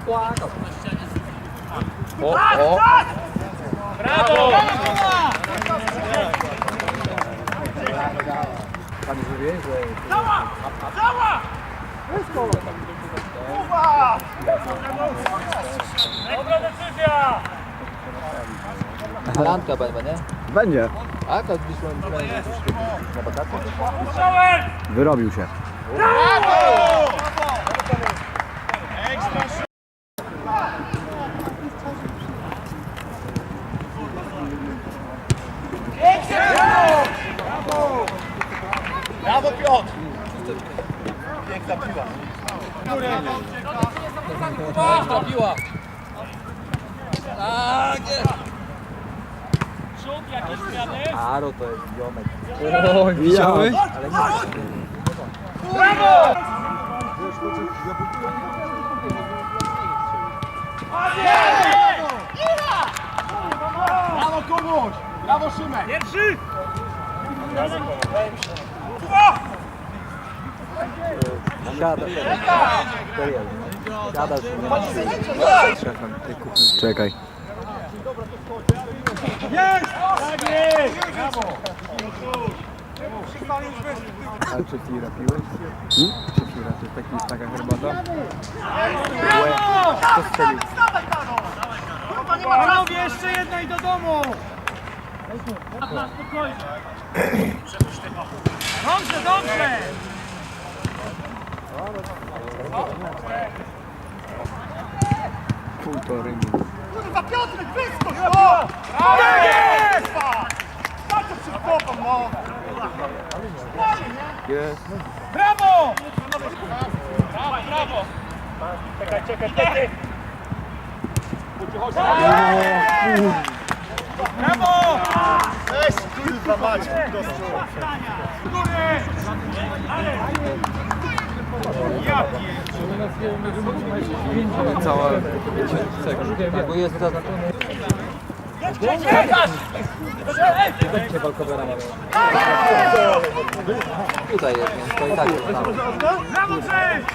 płakał. O, o. Brawo! Pan już wie, że... Dobra decyzja! Lanka będzie, nie? Będzie. A, to coś na wakacje. Wyrobił się. Brawo Piotr! Ekstra piła. Tak jest. Przód, jakieś zmiany? Aro to jest ziomek. Oj, widziałeś? Ale nie. Brawo! Brawo komuś! Brawo Szymek! Pierwszy! Siada. Serio. Siada. Szefem tej kuchni. Czekaj. Tak jest! Brawo! A czy tira piłeś? Hmm? Czy tira to jest taki, taka herbata? Brawo! Kto strzelił? Panowie, jeszcze jedna i do domu! Dobrze, dobrze! Półtorej Kurwa Piotrek, wyskocz! No! Tak jest! Bardzo przed chłopem, no! Jest. Brawo! Brawo, brawo! Czekaj, czekaj, czekaj! Brawo! Weź kurwa mać! Góry! Ja Cała sekcja. Bo jest za... Będzie walkowe rama. Tutaj jest, więc to i tak jest tam. Brawo, cześć!